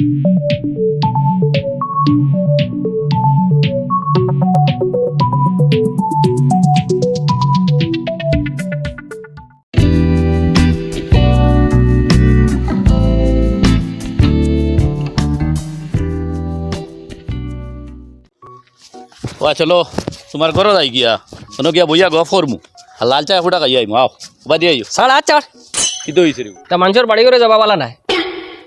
ওয়া চলো তোমার ঘর যাই গিয়া শোনো গিয়া বইয়া গফ করমু আর লাল চা ফুটা খাই আইমু আও বা দিয়ে আইও সাড়ে আট চার কি তো হইছে রে তা মানুষের বাড়ি করে যাবা বলা নাই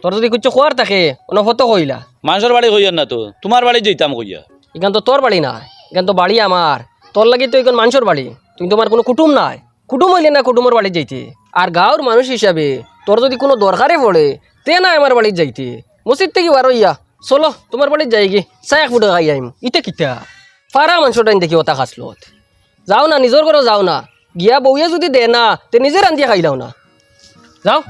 তোর যদি কিছু খোয়ার থাকে অনফত কইলা মানুষের বাড়ি কইয়ার না তো। তোমার বাড়ি যাইতাম কইয়া এখান তো তোর বাড়ি না এখান তো বাড়ি আমার তোর লাগি তো এখন মানুষের বাড়ি তুই তোমার কোনো কুটুম নাই। কুটুম হইলে না কুটুমের বাড়ি যাইতে। আর গাঁৱৰ মানুষ হিসাবে তোর যদি কোনো দরকারে পড়ে তে না আমার বাড়ি যাইতে। মসজিদ থেকে বার হইয়া চলো তোমার বাড়ি যাই গে চাই এক ফুটা খাই আইম ইতে কিতা? ফারা মানুষটা দেখি ওটা খাসলত যাও না নিজের ঘরে যাও না। গিয়া বউয়ে যদি দে না তে নিজে রান্ধিয়া খাই লাও না। যাও।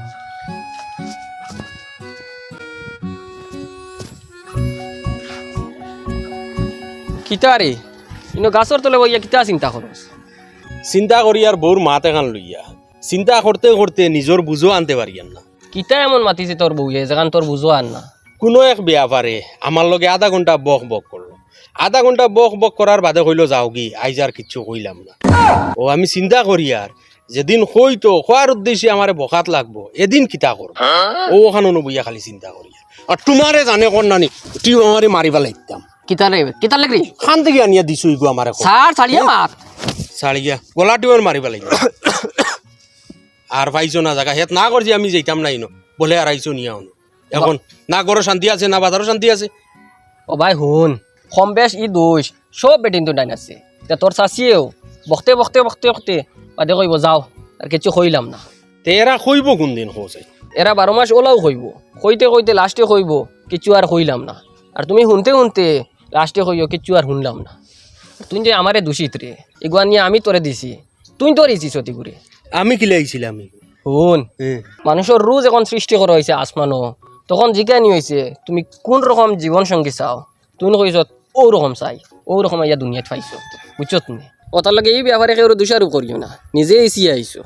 কিতা রে ইনো গাছর তলে বইয়া কিতা চিন্তা করস চিন্তা করি আর বউর মাত এখান লইয়া চিন্তা করতে করতে নিজের বুঝো আনতে পারি আর না কিতা এমন মাতিছে তোর বউয়ে যেখান তোর বুঝো আর না কোনো এক ব্যাপারে আমার লগে আধা ঘণ্টা বক বক করল আধা ঘণ্টা বক বক করার বাদে কইল যাও গি আইজ আর কিচ্ছু কইলাম না। ও আমি চিন্তা করি আর যেদিন হইতো খোয়ার উদ্দেশ্যে আমার বকাত লাগবো এদিন কিতা করব ও ওখানে বইয়া খালি চিন্তা করি আর। তোমারে জানে কোন নানি তুই আমারে মারিবা লাগতাম কিতা রে কিতা লাগলি খান থেকে আনিয়া দিছো ইগো আমারে। সার ছাড়িয়া মাত সারিয়া গলা টিউর মারিবা লাগিব। আর পাইছো না জায়গা হেত না করছি আমি যাইতাম না। ইনো বলে আর আইছো নিয়া এখন না গরো শান্তি আছে না বাজারও শান্তি আছে। ও ভাই হুন কম বেশ ই দোষ সব বেটিন তো ডাইন আছে। তা তোর চাচিয়েও বকতে বকতে বকতে বকতে বাদে কইব যাও আর কিছু কইলাম না। তে এরা কইব কোনদিন খোঁজাই এরা বারো মাস ওলাও কইব কইতে কইতে লাস্টে কইব কিছু আর কইলাম না। আর তুমি শুনতে শুনতে লাস্টে কইও কিছু আর শুনলাম না। তুই যে আমারে দূষিত রে এগুয়া নিয়ে আমি তোরে দিছি। তুই তোর ইছিস অতি করে আমি কিলে আইছিলাম শুন হ্যাঁ। মানুষের রোজ এখন সৃষ্টি করা হয়েছে আসমানও। তখন জিজ্ঞানি হয়েছে তুমি কোন রকম জীবন সঙ্গী চাও? তুমি কইস ও রকম চাই। ও রকম ইয়া দুনিয়াত পাইছ বুঝছ তুমি? ওটার লাগে এই ব্যাপারে কেউ দোষারও করিও না নিজে এসি আইছো।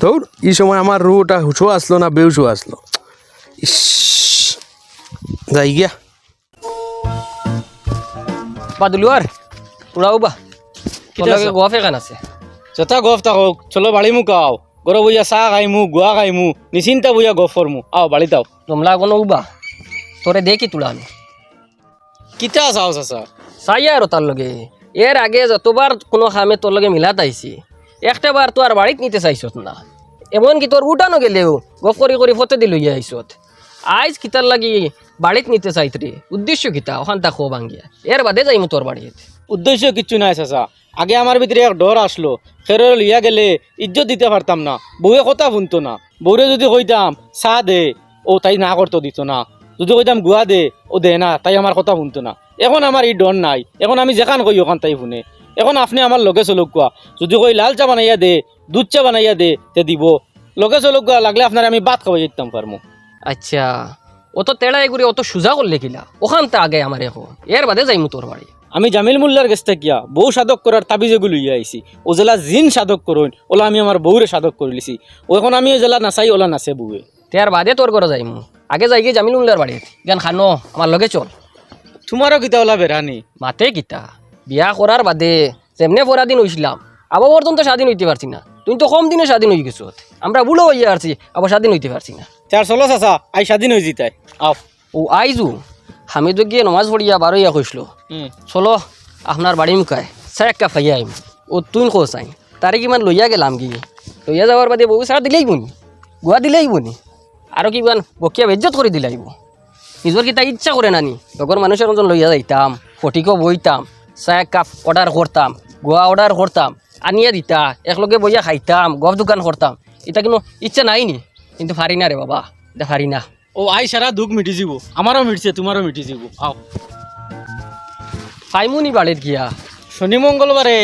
তোর এই সময় আমার রুটা হুশো আসলো না বেউসো আসলো। ইস যাই গিয়া। বাদুলু আর উড়াও বা। লাগে গোয়া ফেকান আছে। যথা গফ থাকক চলো বাড়ি মুখ আও। গরো বইয়া চাহ খাইমু গুয়া খাইমু নিচিন্তা বইয়া গফ করমু আও বাড়ি তাও তোমলা কোনো উবা তোরে দেখি তুলা আমি। কিতা চাও চাচা? চাই আর তার লগে। এর আগে যতবার কোনো খামে তোর লগে মিলাত আইছি একটা বার তো আর নিতে চাইছত না। এমনকি তোর উঠানো গেলেও গপ করি করি ফতে দিল আইছত আইজ কিতার লাগি বাড়িত নিতে চাইতরে। উদ্দেশ্য কিতা? ওখান তা খো ভাঙ্গিয়া এর বাদে যাইমু তোর বাড়িত উদ্দেশ্য কিচ্ছু নাই চাচা। আগে আমার ভিতরে এক ডর আসলো খেরো লিয়া গেলে ইজ্জত দিতে পারতাম না। বউয়ে কথা শুনতো না। বউরে যদি কইতাম চাহ দে ও তাই না করতো দিত না। যদি কইতাম গুয়া দে ও দে না তাই আমার কথা শুনতো না। এখন আমার এই ডর নাই। এখন আমি যেখান কই ওখান তাই শুনে। এখন আপনি আমার লগে চলক কোয়া যদি কই লাল চা বানাইয়া দে দুধ চা বানাইয়া দে তে দিব। লগে চলক কোয়া লাগলে আপনার আমি ভাত খাওয়াই যেতাম পারমু আচ্ছা। অত তেড়াই করে অত সোজা করলে কিলা? ওখান তা আগে আমার এখন এর বাদে যাইমু তোর বাড়ি। আমি জামিল মোল্লার কাছ থেকে গিয়া বউ সাধক করার তাবিজেগুলো ইয়ে আইছি। ও জেলা জিন সাধক করুন ওলা আমি আমার বউরে সাধক করে লিছি। ও এখন আমি ও জেলা নাচাই ওলা নাচে বউয়ে তের বাদে তোর ঘরে যাইমু। আগে যাই গিয়ে জামিল উল্লার বাড়িত গান খানো আমার লগে চল। তোমারও কিতা ওলা বেড়ানি? মাতে কিতা? বিয়া করার বাদে যেমনে পরা দিন হইছিলাম আবার পর্যন্ত স্বাধীন হইতে পারছি না। তুই তো কম দিনে স্বাধীন হয়ে গেছো আমরা বুড়ো হইয়া আসছি আবার স্বাধীন হইতে পারছি না। চার চলো চাচা আই স্বাধীন হয়ে জিতাই। আফ। ও আইজু আমি তো গিয়ে নমাজ পড়িয়া বারোইয়া কইসল চলো আপনার বাড়ি মুখায় চাই একটা ফাইয়া আইম ও তুই খো চাই তারে কিমান লইয়া গেলাম কি? লইয়া যাওয়ার বাদে বউ সারা দিলেই বনি গুয়া দিলেই বনি। আৰু কিমান বকিয়া বেজ্জত কৰি দিলাইব নিজৰ কিতা ইচ্ছা কৰে নানি লগৰ মানুষের মতন লইয়া যাইতাম ফটিকো বইতাম এক কাপ অর্ডার করতাম গোয়া অর্ডার করতাম আনিয়া দিতা একলগে বইয়া খাইতাম গপ দোকান করতাম এটা কিন্তু ইচ্ছা নাই নি? কিন্তু পারি না রে বাবা এটা পারি না। ও আই সারা দুঃখ মিটি যাব আমারও মিটছে তোমারও মিটি যাব আও। পাইমুনি বাড়িত গিয়া। শনি মঙ্গলবারে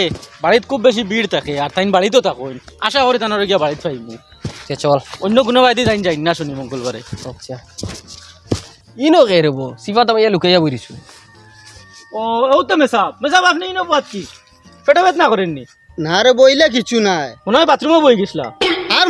বাড়িত খুব বেশি ভিড় থাকে আর তাইন বাড়িতেও থাকো আশা করি তানোর গিয়া বাড়িত পাইবো সে চল। অন্য কোনো বাড়িতে তাইন যাই না শনি মঙ্গলবারে। আচ্ছা। ইনো কে রব সিফাত ইয়া লুকাইয়া বইরিছো। ও ও তো মেসাব। মেসাব আপনি ইনো বাদ কি? পেটে বেত না করেননি? না রে বইলা কিছু নাই। মনে হয় বাথরুমে বই গেছিলা। আর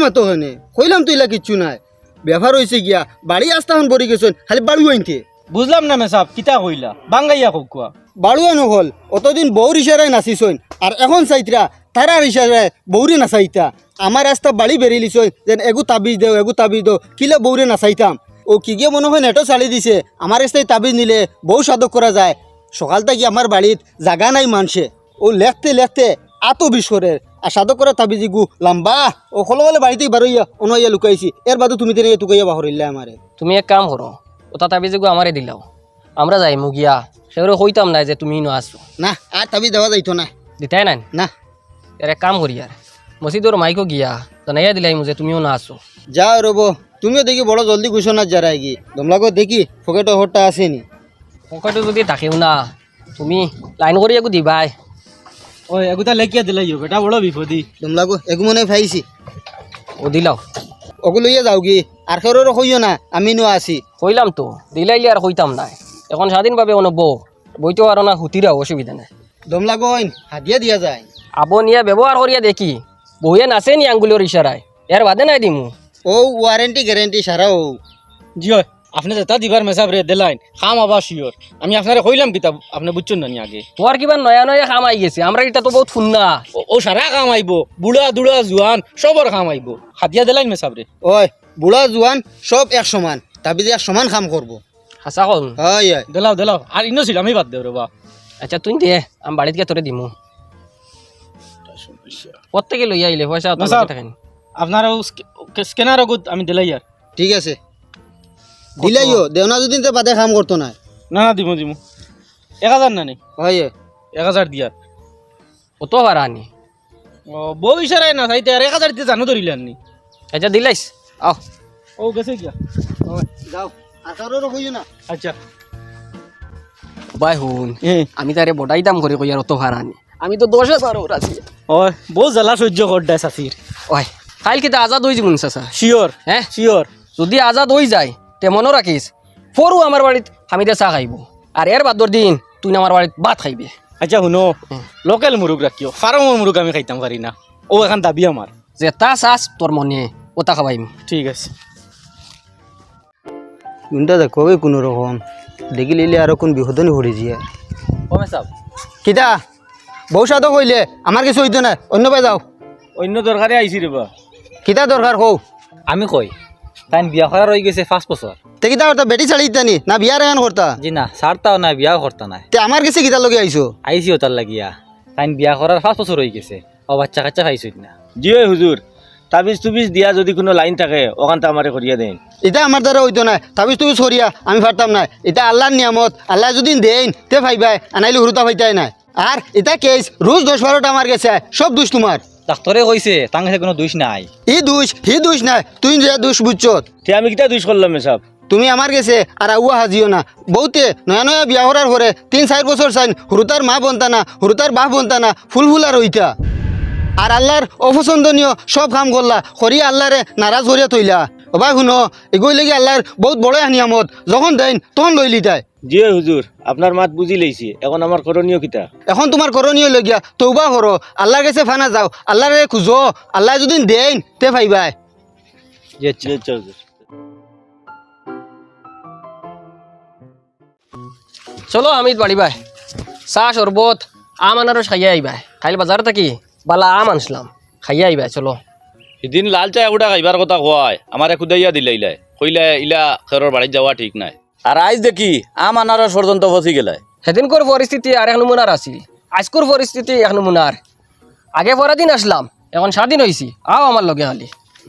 মতো হনে কইলাম তো ইলা কিচ্ছু নাই। ব্যাপার হয়েছে গিয়া বাড়ি আস্তাখন পরি গেছেন খালি বাড়ু আনতে বুঝলাম না মেসাব কিতা কইলা? বাঙ্গাইয়া কোকুয়া বাড়ু আনো হল অতদিন বউর ইশারায় নাচিছইন আর এখন চাইতরা তারার ইশারায় বৌরে নাচাইতা। আমার রাস্তা বাড়ি বেরিয়ে লিছই যেন এগু তাবিজ দেও এগু তাবিজ দেও কিলে বৌরে নাচাইতাম? ও কি গিয়ে মনে হয় নেটো চালি দিছে আমার রাস্তায় তাবিজ নিলে বউ সাধক করা যায়। সকাল থেকে আমার বাড়িত জাগা নাই মানুষে ও লেখতে লেখতে আতো বিশ্বরের সাধক করা তাবিজ গু লম্বা। ও হলো বলে বাড়িতে বারোইয়া অনইয়া লুকাইছি। এর বাদে তুমি তেনে তুকাইয়া বাহরিল্লা আমারে তুমি এক কাম করো ওটা তাবিজ গো আমারে দিলাও আমরা যাই মুগিয়া সেগুলো কইতাম না যে তুমি নো আসো না আর তাবিজ দেওয়া যাইতো না। দিতাই নাই? না। এর এক কাম করি আর মসজিদর মাইকো গিয়া জানাইয়া দিলাই যে তুমিও না আসো যাও রব তুমিও দেখি বড় জলদি ঘোষণা যারাই গি তোমলাগো দেখি পকেটে হরটা আসেনি পকেটে যদি থাকেও না তুমি লাইন কৰি একো দিবাই। ওই এগুতা লেখিয়া দিলাই বেটা বড় বিপদি। তোমলাগো এগু মনে ফাইছি ও দিলাও। ওগু লইয়া যাও গি আর কেউ কইও না আমি নো আসি কইলাম তো দিলাইলে আর কইতাম নাই। এখন স্বাধীনভাবে অনু বউ বইতেও আর না হুতিরাও অসুবিধা নাই। দমলাগো হাতিয়া দিয়া যায়। আবো নিয়ে ব্যবহার করিয়া দেখি বউয়ে নাচে নি আঙ্গুলির ইশারায় এর বাদে নাই দিমু ও ওয়ারেন্টি গ্যারেন্টি সারা ও জি হয় আপনি যেটা দিবার মেসাব রে দিলাইন। খাম আবার শিওর। আমি আপনারে কইলাম কিতা আপনি বুঝছেন না নি আগে? তোমার কিবা নয়া নয়া কাম আই গেছে আমরা এটা তো বহুত শুননা। ও- ও সারা কাম আইব বুড়া দুড়া জুয়ান সবর কাম আইব। হাতিয়া দিলাইন মেসাব রে ওই বুড়া জোয়ান সব এক সমান তাবি এক সমান কাম করব হাসা কল? হয় হয়। দিলাও দিলাও। আর ইনো ছিল আমি বাদ দেব রে বা আচ্ছা তুই দে আমি বাড়িতে গিয়ে তোরে দিমু। প্রত্যেকে লইয়া আইলে পয়সা তো না, স্যার। থাকেন আপনার স্ক্যানার অগুত আমি দিলাই আর ঠিক আছে। দিলাইও দেওনা যদি তে বাদে কাম করতো না না না দিমু দিমু। এক হাজার না নি? হয়। এক হাজার দিয়ার কত ভাড়া আনি ও বউ ইশারায় না চাইতে আর এক হাজার দিয়ে জানো ধরিলেন নি আচ্ছা দিলাইস আও ও গেছে গিয়া। যাও। আর কারোর কইও না। আচ্ছা। বাই হুন আমি তারে বড়াই দাম করে কই আর অত ভাড়া আনি আমি তো দশ হাজার ওর আছি ওই বউ জ্বালা সহ্য করডায় সাসির ওই কাল কিন্তু আজাদ হয়ে যাবুন চাচা? শিওর হ্যাঁ শিওর যদি আজাদ হয়ে যায় তে মনে রাখিস ফরু আমার বাড়িত হামিদে চাহ খাইব। আর এর বাদর দিন তুই আমার বাড়িত ভাত খাইবে। আচ্ছা শুনো লোকেল মুরুগ রাখিও ফার্মৰ মুরুগ আমি খাইতাম পারি না। ও এখন দাবি আমার যে তা চাস তোর মনে ওটা খাবাইম। ঠিক আছে। কোনটা দেখো কোনো রকম। দেখি লিলে আর কোন বিপদনি পড়ে যায় ও মেসাব কিতা? বউ সাধু কইলে আমার কিছু হইতো না অন্য পাই যাও। অন্য দরকারে আইছি রেবা কিতা দরকার কও? আমি কই। তাই বিয়া করা রয়ে গেছে পাঁচ বছর তে কিতা করতা বেটি ছাড়ি দিতানি না? করতা জি না বিয়াও করতা তে আমার কাছে কিতা লগে আইছো আইসিও তার লাগিয়া তাই বিয়া করার পাঁচ বছর হয়ে গেছে। ও বাচ্চা কাচ্চা খাইছো না জি ওই হুজুর তাবিজ তুবিজ দিয়া যদি কোনো লাইন থাকে ওখানটা আমারে করিয়া দেন এটা আমার দ্বারা হইতো না তাবিজ তুমি সরিয়া আমি পারতাম না এটা আল্লাহর নিয়ামত আল্লাহ যদি দেন তে ভাইবাই আনাইলে হুরুতা ভাইতাই নাই। আর এটা কেস রোজ দশ বারোটা আমার গেছে সব দোষ তোমার ডাক্তরে কইছে তার কাছে কোনো দোষ নাই। ই দোষ হি দোষ নাই তুই যে দোষ বুঝছত তে আমি কিটা দোষ করলাম এসব? তুমি আমার গেছে আর আউয়া হাজিও না। বহুতে নয়া নয়া বিয়া হরার পরে তিন চার বছর চাইন হুরুতার মা বনতা না হুরুতার বাপ বনতা না ফুল ফুলার হইতা আর আল্লাহর অপছন্দনীয় সব কাম করলা করিয়া আল্লাহরে নারাজ করিয়া থইলা ওবা শুনো এগুই লাগি আল্লাহর বহুত বড় নিয়ামত যখন দেন তখন লই লিতাই জি ওই হুজুর আপনার মাত বুঝি লইছি এখন আমার করণীয় কিতা এখন তোমার করণীয় লগিয়া তৌবা করো আল্লাহর কাছে ফানা যাও আল্লাহরে খুঁজো আল্লাহ যদি দেন তে জি আচ্ছা হুজুর চলো আমি বাড়ি বাই চাহ শরবত আম আনারস খাইয়া আইবা খাইল বাজার থাকি বালা আম আনছিলাম। খাইয়া আইবা চলো। এদিন লাল চাই এগুলা খাইবার কথা কয়। আমার খুদাইয়া দিলে ইলাই কইলে ইলা খেরর বাড়িত যাওয়া ঠিক নাই। আর আইজ দেখি আম আনারস পর্যন্ত ফসি গেলাই সেদিনকর পরিস্থিতি আর এক নমুনার আছিল। আজকর পরিস্থিতি এখন নমুনার আগে পরা দিন আসলাম এখন স্বাধীন হয়েছি আও আমার লগে খালি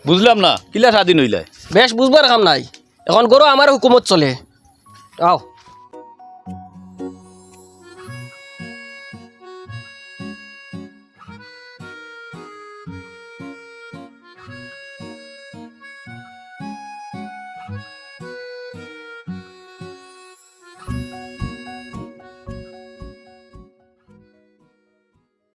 বুঝলাম না কিলা স্বাধীন হইলাই বেশ বুঝবার কাম নাই। এখন গরো আমার হুকুমত চলে। আও।